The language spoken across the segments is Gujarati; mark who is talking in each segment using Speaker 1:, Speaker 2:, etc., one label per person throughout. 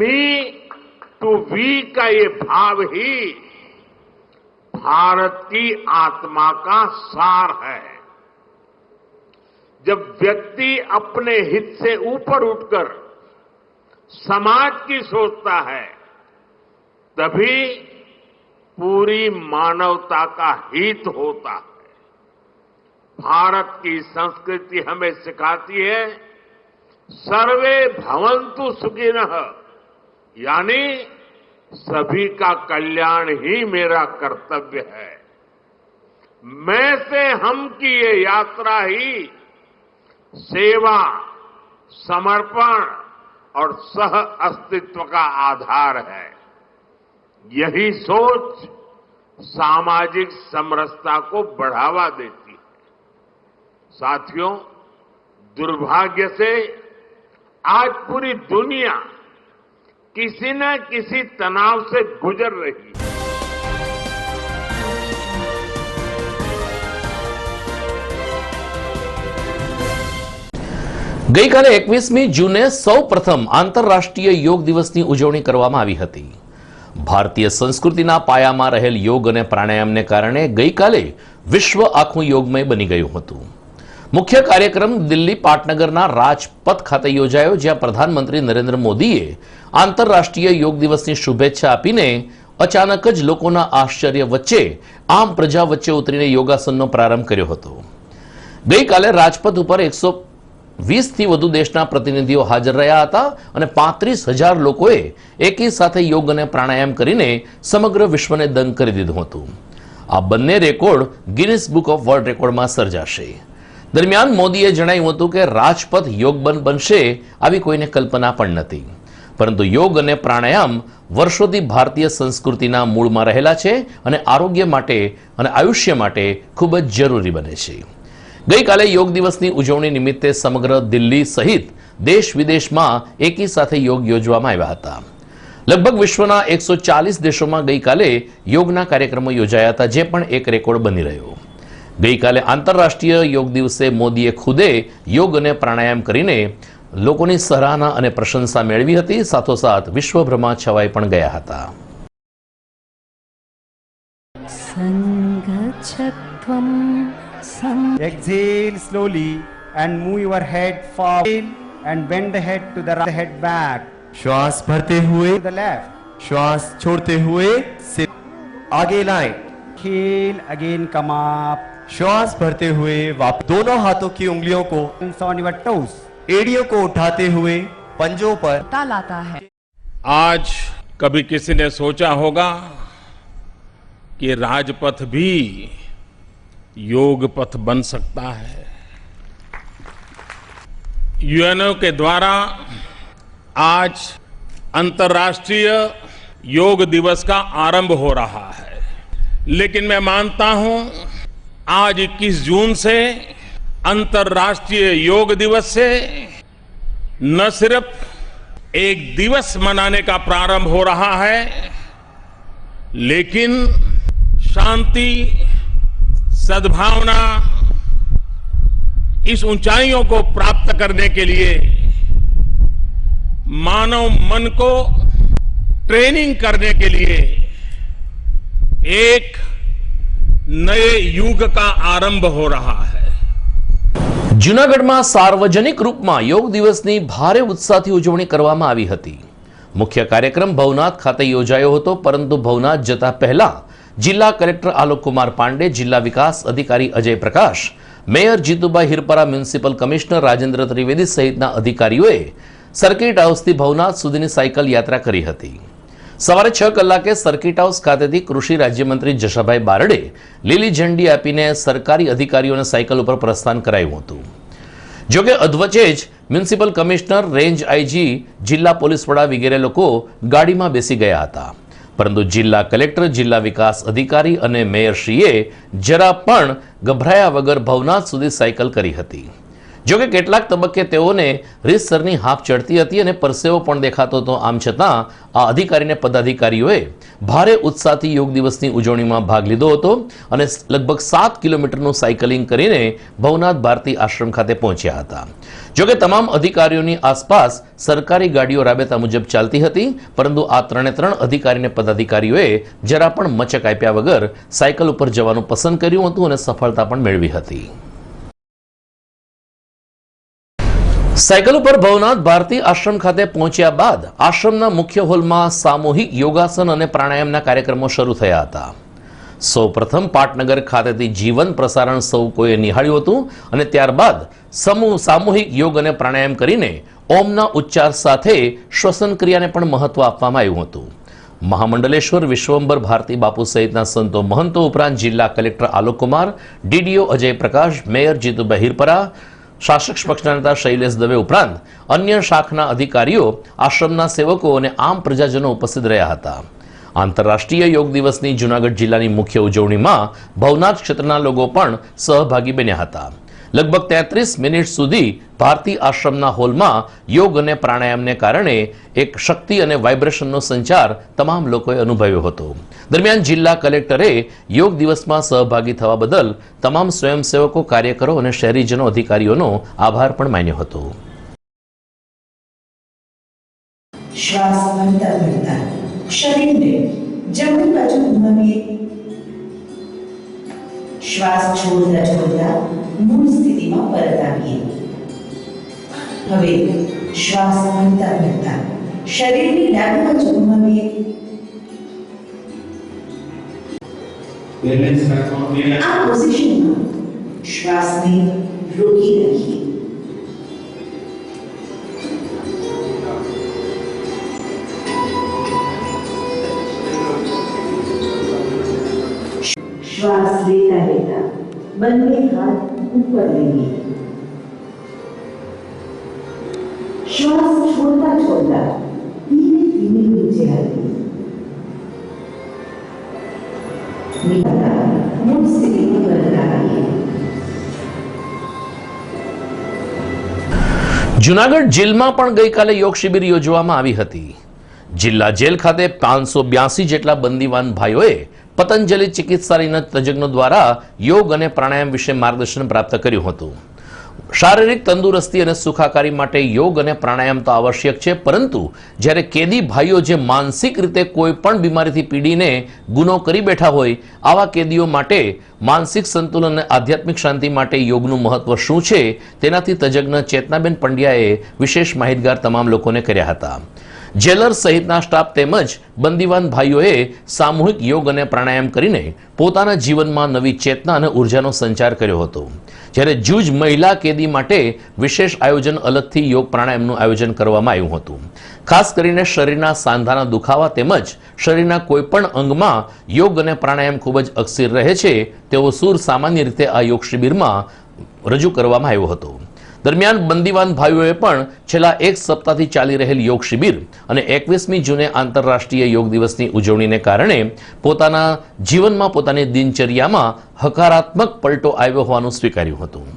Speaker 1: मी टू वी का ये भाव ही भारत की आत्मा का सार है। जब व्यक्ति अपने हित से ऊपर उठकर समाज की सोचता है, तभी पूरी मानवता का हित होता है। भारत की संस्कृति हमें सिखाती है, सर्वे भवंतु सुखिनः। यानी सभी का कल्याण ही मेरा कर्तव्य है। मैं से हम की ये यात्रा ही सेवा, समर्पण और सह अस्तित्व का आधार है। यही सोच सामाजिक समरसता को बढ़ावा देती है। साथियों, दुर्भाग्य से आज पूरी दुनिया किसी न किसी तनाव से गुजर रही है
Speaker 2: ગઈકાલે એકવીસમી જૂને સૌ પ્રથમ આંતરરાષ્ટ્રીય યોગ દિવસની ઉજવણી કરવામાં આવી હતી ભારતીય સંસ્કૃતિના પાયામાં રહેલ યોગ અને પ્રાણાયામને કારણે ગઈકાલે વિશ્વ આખું યોગમય બની ગયું હતું મુખ્ય કાર્યક્રમ દિલ્હી પાટનગરના રાજપથ ખાતે યોજાયો, જ્યાં પ્રધાનમંત્રી નરેન્દ્ર મોદીએ આંતરરાષ્ટ્રીય યોગ દિવસની શુભેચ્છા આપીને અચાનક જ લોકોના આશ્ચર્ય વચ્ચે આમ પ્રજા વચ્ચે ઉતરીને યોગાસનનો પ્રારંભ કર્યો હતો. ગઈકાલે રાજપથ ઉપર એકસો વીસથી વધુ દેશના પ્રતિનિધિઓ હાજર રહ્યા હતા અને પાંત્રીસ હજાર લોકોએ એકી સાથે યોગ અને પ્રાણાયામ કરીને સમગ્ર વિશ્વને દંગ કરી દીધું હતું. આ બંને record Guinness book of world રેકોર્ડમાં સર્જાશે. દરમિયાન મોદીએ જણાવ્યું હતું કે રાજપથ યોગબન બનશે આવી કોઈને કલ્પના પણ નથી. પરંતુ યોગ અને પ્રાણાયામ વર્ષોથી ભારતીય સંસ્કૃતિના મૂળમાં રહેલા છે અને આરોગ્ય માટે અને આયુષ્ય માટે ખૂબ જ જરૂરી બને છે. ગઈકાલે યોગ દિવસની ઉજવણી નિમિત્તે સમગ્ર દિલ્હી સહિત દેશ વિદેશમાં એકી સાથે યોગ યોજવામાં આવ્યા હતા. લગભગ વિશ્વના એકસો ચાલીસ દેશોમાં ગઈકાલે યોગના કાર્યક્રમો યોજાયા હતા, જે પણ એક રેકોર્ડ બની રહ્યો. ગઈકાલે આંતરરાષ્ટ્રીય યોગ દિવસે મોદીએ ખુદે યોગ અને પ્રાણાયામ કરીને લોકોની સરાહના અને પ્રશંસા મેળવી હતી સાથોસાથ વિશ્વભરમાં છવાઈ પણ ગયા હતા
Speaker 3: सङ्गच्छत्वं सं
Speaker 4: Exhale slowly and move your head forward and bend the head to the right head back
Speaker 5: श्वास भरते हुए
Speaker 4: to the left.
Speaker 5: श्वास छोड़ते हुए सिर आगे लाएं
Speaker 4: Inhale again come up.
Speaker 5: श्वास भरते हुए वापस दोनों हाथों की उंगलियों को एड़ियों को उठाते हुए पंजों पर
Speaker 3: ता लाता है।
Speaker 1: आज कभी किसी ने सोचा होगा कि राजपथ भी योग पथ बन सकता है। यूएनओ के द्वारा आज अंतर्राष्ट्रीय योग दिवस का आरंभ हो रहा है। लेकिन मैं मानता हूँ आज 21 जून से अंतर्राष्ट्रीय योग दिवस से न सिर्फ़ एक दिवस मनाने का प्रारंभ हो रहा है, लेकिन शांति, सद्भावना इस ऊंचाइयों को प्राप्त करने के लिए मानव मन को ट्रेनिंग करने के लिए एक नए युग का आरंभ हो रहा है
Speaker 2: જૂનાગઢમાં સાર્વજનિક રૂપમાં યોગ દિવસની ભારે ઉત્સાહથી ઉજવણી કરવામાં આવી હતી મુખ્ય કાર્યક્રમ ભવનાથ ખાતે યોજાયો હતો પરંતુ ભવનાથ જતા પહેલા જિલ્લા કલેક્ટર આલોક કુમાર પાંડે જિલ્લા વિકાસ અધિકારી Ajay Prakash mayor Jitubhai Hirpara municipal commissioner Rajendra Trivedi સહિતના અધિકારીઓએ સર્કિટ હાઉસથી ભવનાથ સુધીની સાયકલ યાત્રા કરી હતી સવારે છ કલાકે સર્કિટ હાઉસ ખાતેથી કૃષિ રાજ્યમંત્રી જશાભાઈ બારડે લીલી ઝંડી આપીને સરકારી અધિકારીઓને સાયકલ ઉપર પ્રસ્થાન કરાયું હતું. જોકે અધવચ્ચે જ મ્યુનિસિપલ કમિશનર રેન્જ આઈજી જિલ્લા પોલીસ વડા વગેરે લોકો ગાડીમાં બેસી ગયા હતા. પરંતુ જિલ્લા કલેક્ટર, જિલ્લા વિકાસ અધિકારી અને મેયરશ્રીએ જરા પણ ગભરાયા વગર ભવનાથ સુધી સાયકલ કરી હતી. જોકે કેટલાક તબક્કે તેઓને રીતસરની હાફ ચડતી હતી અને પરસેવો પણ દેખાતો હતો. આમ છતાં, આ અધિકારીને પદાધિકારીઓએ ભારે ઉત્સાહથી યોગ દિવસની ઉજવણીમાં ભાગ લીધો હતો અને લગભગ સાત કિલોમીટરનું સાયકલિંગ કરીને ભવનાથ ભારતી આશ્રમ ખાતે પહોંચ્યા હતા. જોકે તમામ અધિકારીઓની આસપાસ સરકારી ગાડીઓ રાબેતા મુજબ ચાલતી હતી, પરંતુ આ ત્રણે ત્રણ અધિકારીને પદાધિકારીઓએ જરા પણ મચક આપ્યા વગર સાયકલ ઉપર જવાનું પસંદ કર્યું હતું અને સફળતા પણ મેળવી હતી. સાયકલ ઉપર ભવનાથ ભારતી આશ્રમ ખાતે પહોંચ્યા બાદ આશ્રમના મુખ્ય હોલમાં સામૂહિક યોગાસન અને પ્રાણાયામના કાર્યક્રમો શરૂ થયા હતા. સૌપ્રથમ પાટનગર ખાતેથી જીવન પ્રસારણ સૌ કોઈએ નિહાળ્યું હતું અને ત્યારબાદ સમૂહ સામૂહિક યોગ અને પ્રાણાયામ કરીને ઓમના ઉચ્ચાર સાથે શ્વસન ક્રિયાને પણ મહત્વ આપવામાં આવ્યું હતું. મહામંડલેશ્વર વિશ્વંભર ભારતી બાપુ સહિતના સંતો મહંતો ઉપરાંત જિલ્લા collector Alokkumar, DDO Ajay Prakash mayor Jitubhai Hirpara શાસક પક્ષના નેતા શૈલેષ દવે ઉપરાંત અન્ય શાખના અધિકારીઓ, આશ્રમના સેવકો અને આમ પ્રજાજનો ઉપસ્થિત રહ્યા હતા. આંતરરાષ્ટ્રીય યોગ દિવસની જૂનાગઢ જિલ્લાની મુખ્ય ઉજવણીમાં ભવનાથ ક્ષેત્રના લોકો પણ સહભાગી બન્યા હતા. લગભગ તેત્રીસ મિનિટ સુધી ભારતી આશ્રમના હોલમાં યોગ અને પ્રાણાયામને કારણે એક શક્તિ અને વાઇબ્રેશનનો સંચાર તમામ લોકોએ અનુભવ્યો હતો. દરમિયાન જિલ્લા કલેક્ટરે યોગ દિવસમાં સહભાગી થવા બદલ તમામ સ્વયંસેવકો, કાર્યકરો અને શહેરીજનો, અધિકારીઓનો આભાર પણ માન્યો હતો.
Speaker 6: શ્વાસ શરીરને જમણી બાજુ ઘુમાવીએ શ્વાસ છોડતા છોડતા મૂળ સ્થિતિમાં પરત આવીએ હવે શ્વાસ ભરતા ભરતા શરીરની ડાબી બાજુ ઘુમાવીએ આ પોઝિશનમાં શ્વાસને રોકી રાખીએ
Speaker 2: જુનાગઢ જેલમાં પણ ગઈકાલે યોગ શિબિર યોજવામાં આવી હતી. જિલ્લા જેલ ખાતે પાંચસો બ્યાસી જેટલા બંદીવાન ભાઈઓએ પતંજલિ ચિકિત્સાલયના તજજ્ઞો દ્વારા યોગ અને પ્રાણાયામ વિશે માર્ગદર્શન પ્રાપ્ત કર્યું હતું. શારીરિક તંદુરસ્તી અને સુખાકારી માટે યોગ અને પ્રાણાયામ તો આવશ્યક છે, પરંતુ જ્યારે કેદી ભાઈઓ જે માનસિક રીતે કોઈ પણ બીમારીથી પીડીને ગુનો કરી બેઠા હોય, આવા કેદીઓ માટે માનસિક સંતુલન અને આધ્યાત્મિક શાંતિ માટે યોગનું મહત્વ શું છે, તેનાથી તજજ્ઞ ચેતનાબેન પંડ્યાએ વિશેષ માહિતગાર તમામ લોકોને કર્યા હતા. જેલર સહિતના સ્ટાફ તેમજ બંદીવાન ભાઈઓએ સામૂહિક યોગ અને પ્રાણાયામ કરીને પોતાના જીવનમાં નવી ચેતના અને ઉર્જાનો સંચાર કર્યો હતો. જ્યારે જૂજ મહિલા કેદી માટે વિશેષ આયોજન અલગથી યોગ પ્રાણાયામનું આયોજન કરવામાં આવ્યું હતું. ખાસ કરીને શરીરના સાંધાના દુખાવા તેમજ શરીરના કોઈપણ અંગમાં યોગ અને પ્રાણાયામ ખૂબ જ અક્ષીર રહે છે તેવો સૂર સામાન્ય રીતે આ યોગ શિબિરમાં રજૂ કરવામાં આવ્યો હતો. દરમિયાન બંદીવાન ભાઈઓએ પણ છેલ્લા એક સપ્તાહથી ચાલી રહેલ યોગ શિબિર અને એકવીસમી જૂને આંતરરાષ્ટ્રીય યોગ દિવસની ઉજવણીને કારણે પોતાના જીવનમાં પોતાની દિનચર્યામાં હકારાત્મક પલટો આવ્યો હોવાનું સ્વીકાર્યું હતું.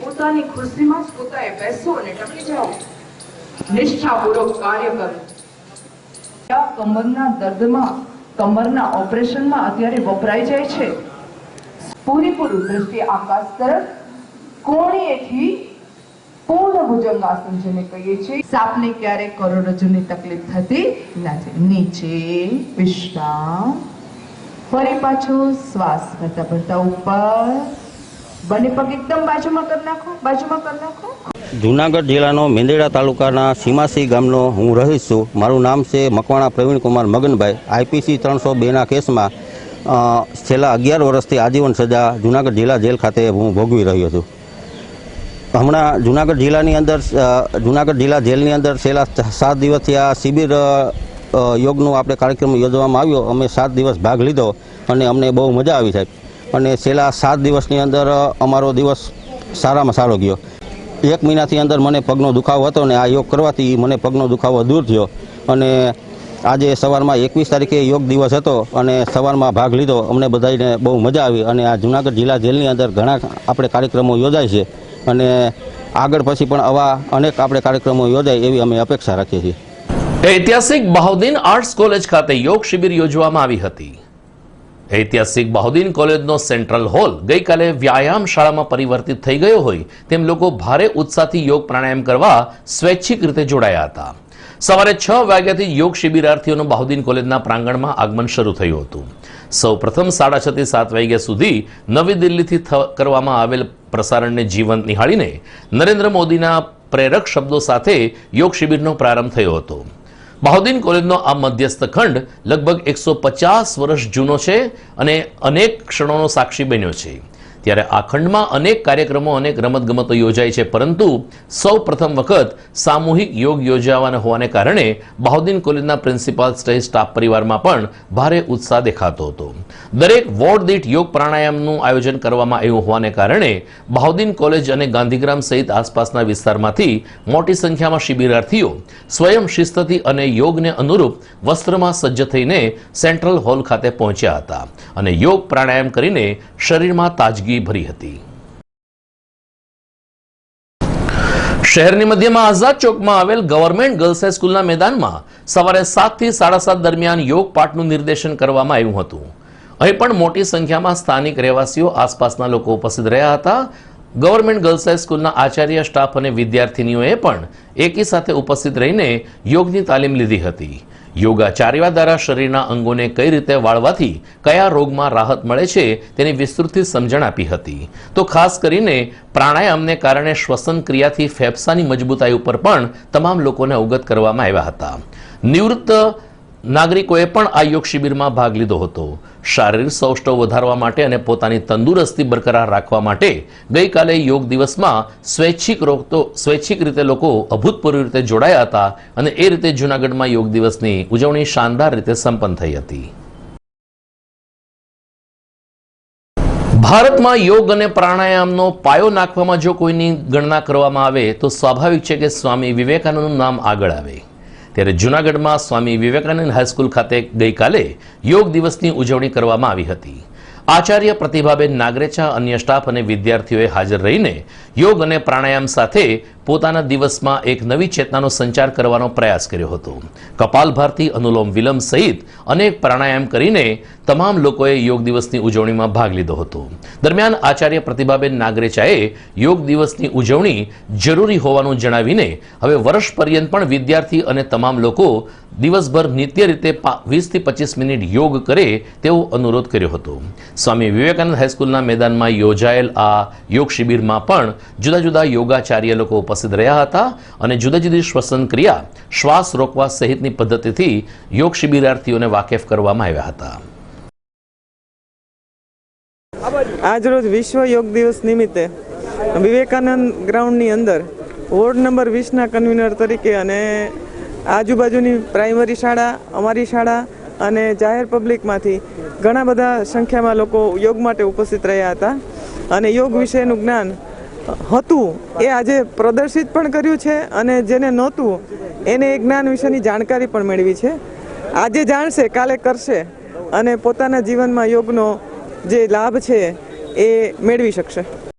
Speaker 7: પોતાની ખુરશીમાં કમરના દર્દમાં, કમરના ઓપરેશનમાં અત્યારે વપરાઈ જાય છે? પૂરેપૂરું દ્રષ્ટિ આકાશ તરફ કોણીએથી પૂર્ણ ભુજંગાસન જેને કહીએ છીએ. સાપને ક્યારે કરોડરજ્જુની તકલીફ થતી નથી. નીચે વિશ્રામ. ફરી પાછો શ્વાસ ભરતા ભરતા ઉપર. બંને પગ એકદમ બાજુમાં કરી નાખો, બાજુમાં કરી નાખો.
Speaker 8: જુનાગઢ જિલ્લાનો મેંદેડા તાલુકાના સીમાસી ગામનો હું રહીશ છું. મારું નામ છે મકવાણા પ્રવીણકુમાર મગનભાઈ. આઈપીસી ત્રણસો બેના કેસમાં છેલ્લા અગિયાર વર્ષથી આજીવન સજા જુનાગઢ જિલ્લા જેલ ખાતે હું ભોગવી રહ્યો છું. હમણાં જુનાગઢ જિલ્લાની અંદર જૂનાગઢ જિલ્લા જેલની અંદર છેલ્લા સાત દિવસથી આ શિબિર યોગનો આપણે કાર્યક્રમ યોજવામાં આવ્યો. અમે સાત દિવસ ભાગ લીધો અને અમને બહુ મજા આવી સાહેબ. અને છેલ્લા સાત દિવસની અંદર અમારો દિવસ સારામાં સારો ગયો. એક મહિનાથી અંદર મને પગનો દુખાવો હતો ને આ યોગ કરવાથી મને પગનો દુખાવો દૂર થયો. અને આજે સવારમાં એકવીસ તારીખે યોગ દિવસ હતો અને સવારમાં ભાગ લીધો. અમને બધાને બહુ મજા આવી અને આ જુનાગઢ જિલ્લા જેલની અંદર ઘણા આપણે કાર્યક્રમો યોજાય છે અને આગળ પછી પણ આવા અનેક આપણે કાર્યક્રમો યોજાય એવી અમે અપેક્ષા રાખીએ છીએ.
Speaker 2: ઐતિહાસિક બહાઉદ્દીન આર્ટ્સ કોલેજ ખાતે યોગ શિબિર યોજવામાં આવી હતી. ઐતિહાસિક બહાઉદ્દીન કોલેજનો સેન્ટ્રલ હોલ ગઈકાલે વ્યાયામ શાળામાં પરિવર્તિત થઈ ગયો હોય તેમ લોકો ભારે ઉત્સાહથી યોગ પ્રાણાયામ કરવા સ્વૈચ્છિક રીતે જોડાયા હતા. સવારે છ વાગ્યાથી યોગ શિબિરાર્થીઓનું બહાઉદ્દીન કોલેજના પ્રાંગણમાં આગમન શરૂ થયું હતું. સૌ પ્રથમ સાડા છ થી સાત વાગ્યા સુધી નવી દિલ્હીથી કરવામાં આવેલ પ્રસારણને જીવંત નિહાળીને નરેન્દ્ર મોદીના પ્રેરક શબ્દો સાથે યોગ શિબિરનો પ્રારંભ થયો હતો. બહાઉદ્દીન કોલેજનો આ મધ્યસ્થ ખંડ લગભગ એકસો પચાસ વર્ષ જૂનો છે અને અનેક ક્ષણોનો સાક્ષી બન્યો છે. ત્યારે આ ખંડમાં અનેક કાર્યક્રમો, અનેક રમતગમતો યોજાય છે. પરંતુ સૌ પ્રથમ વખત સામૂહિક યોગ યોજાવાના હોવાને કારણે બહાઉદ્દીન કોલેજના પ્રિન્સિપાલ સહિત સ્ટાફ પરિવારમાં પણ ભારે ઉત્સાહ દેખાતો હતો. દરેક વોર્ડ દીઠ યોગ પ્રાણાયામનું આયોજન કરવામાં આવ્યું હોવાને કારણે બહાઉદ્દીન કોલેજ અને ગાંધીગ્રામ સહિત આસપાસના વિસ્તારમાંથી મોટી સંખ્યામાં શિબિરાર્થીઓ સ્વયં શિસ્તથી અને યોગને અનુરૂપ વસ્ત્રમાં સજ્જ થઈને સેન્ટ્રલ હોલ ખાતે પહોંચ્યા હતા. અને યોગ પ્રાણાયામ કરીને શરીરમાં તાજગી ભરી હતી. શહેરની મધ્યમાં આઝાદ ચોકમાં આવેલ ગવર્મેન્ટ ગર્લ્સ હાઈસ્કૂલના મેદાનમાં સવારે સાતથી સાડા સાત દરમિયાન યોગ પાઠનું નિર્દેશન કરવામાં આવ્યું હતું. અહીં પણ મોટી સંખ્યામાં સ્થાનિક રહેવાસીઓ આસપાસના લોકો ઉપસ્થિત રહ્યા હતા. ગવર્મેન્ટ ગર્લ્સ હાઈસ્કૂલના આચાર્ય, સ્ટાફ અને વિદ્યાર્થીનીઓએ પણ એકી સાથે ઉપસ્થિત રહીને યોગની તાલીમ લીધી હતી. યોગાચાર્ય દ્વારા શરીરના અંગોને કઈ રીતે વાળવાથી કયા રોગમાં રાહત મળે છે તેની વિસ્તૃતથી સમજણ આપી હતી. તો ખાસ કરીને પ્રાણાયામને કારણે શ્વસન ક્રિયાથી ફેફસાની મજબૂતાઈ ઉપર પણ તમામ લોકોને અવગત કરવામાં આવ્યા હતા. નિવૃત્ત નાગરિકોએ પણ આ યોગ શિબિરમાં ભાગ લીધો હતો. શારીરિક સૌષ્ઠવ વધારવા માટે અને પોતાની તંદુરસ્તી બરકરાર રાખવા માટે ગઈકાલે યોગ દિવસમાં સ્વૈચ્છિક રોકતો સ્વૈચ્છિક રીતે લોકો અભૂતપૂર્વ રીતે જોડાયા હતા અને એ રીતે જૂનાગઢમાં યોગ દિવસની ઉજવણી શાનદાર રીતે સંપન્ન થઈ હતી. ભારતમાં યોગ અને પ્રાણાયામનો પાયો નાખવામાં જો કોઈની ગણના કરવામાં આવે તો સ્વાભાવિક છે કે સ્વામી વિવેકાનંદનું નામ આગળ આવે. ત્યારે જૂનાગઢમાં સ્વામી વિવેકાનંદ હાઈસ્કૂલ ખાતે ગઈકાલે યોગ દિવસની ઉજવણી કરવામાં આવી હતી. આચાર્ય પ્રતિભાબેન નાગરેચા અન્ય સ્ટાફ અને વિદ્યાર્થીઓએ હાજર રહીને યોગ અને પ્રાણાયામ સાથે પોતાના દિવસમાં એક નવી ચેતનાનો સંચાર કરવાનો પ્રયાસ કર્યો હતો. કપાલભારતી અનુલોમ વિલમ સહિત અનેક પ્રાણાયામ કરીને તમામ લોકોએ યોગ દિવસની ઉજવણીમાં ભાગ લીધો હતો. દરમિયાન આચાર્ય પ્રતિભાબેન નાગરેચાએ યોગ દિવસની ઉજવણી જરૂરી હોવાનું જણાવીને હવે વર્ષ પર્યંત પણ વિદ્યાર્થી અને તમામ લોકો દિવસભર નિત્ય રીતે વીસથી પચીસ મિનિટ યોગ કરે તેવો અનુરોધ કર્યો હતો. સ્વામી વિવેકાનંદ હાઈસ્કૂલના મેદાનમાં યોજાયેલ આ યોગ શિબિરમાં પણ જુદા જુદા યોગાચાર્ય લોકો ઉપસ્થિત રહ્યા હતા અને જુદા જુદી શ્વસન ક્રિયા શ્વાસ રોકવા સહિતની પદ્ધતિથી યોગ શિબિરાર્થીઓને વાકેફ કરવામાં આવ્યા હતા.
Speaker 9: આજરોજ વિશ્વ યોગ દિવસ નિમિત્તે વિવેકાનંદ ગ્રાઉન્ડની અંદર વોર્ડ નંબર વીસના કન્વીનર તરીકે અને આજુબાજુની પ્રાઇમરી શાળા, અમારી શાળા અને જાહેર પબ્લિકમાંથી ઘણા બધા સંખ્યામાં લોકો યોગ માટે ઉપસ્થિત રહ્યા હતા. અને યોગ વિશેનું જ્ઞાન હતું, એ આજે પ્રદર્શિત પણ કર્યું છે અને જેને નહોતું, એને એ જ્ઞાન વિશેની જાણકારી પણ મેળવી છે. આજે જાણશે, કાલે કરશે અને પોતાના જીવનમાં યોગનો જે લાભ છે એ મેળવી શકશે.